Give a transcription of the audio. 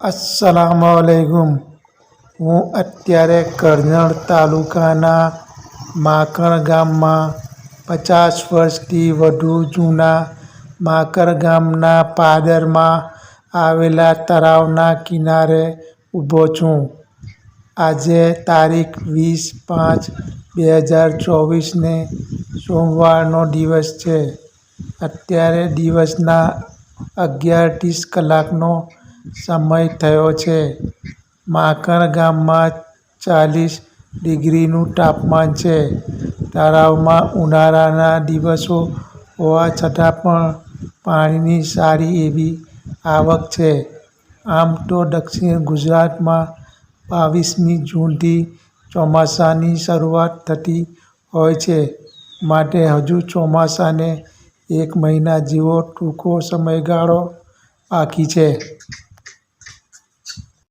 અસ્સલામુઅલૈકુમ હું અત્યારે કરજણ તાલુકાના માકણ ગામમાં પચાસ વર્ષથી વધુ જૂના માકર ગામના પાદરમાં આવેલા તળાવના કિનારે ઊભો છું. આજે તારીખ વીસ પાંચ બે હજાર ચોવીસને સોમવારનો દિવસ છે. અત્યારે દિવસના અગિયાર ત્રીસ કલાકનો સમય થયો છે. માકણ ગામમાં ચાલીસ ડિગ્રીનું તાપમાન છે. તળાવમાં ઉનાળાના દિવસો હોવા છતાં પણ પાણીની સારી એવી આવક છે. આમ તો દક્ષિણ ગુજરાતમાં બાવીસમી જૂનથી ચોમાસાની શરૂઆત થતી હોય છે. માટે હજુ ચોમાસાને એક મહિના જેવો ટૂંકો સમયગાળો બાકી છે.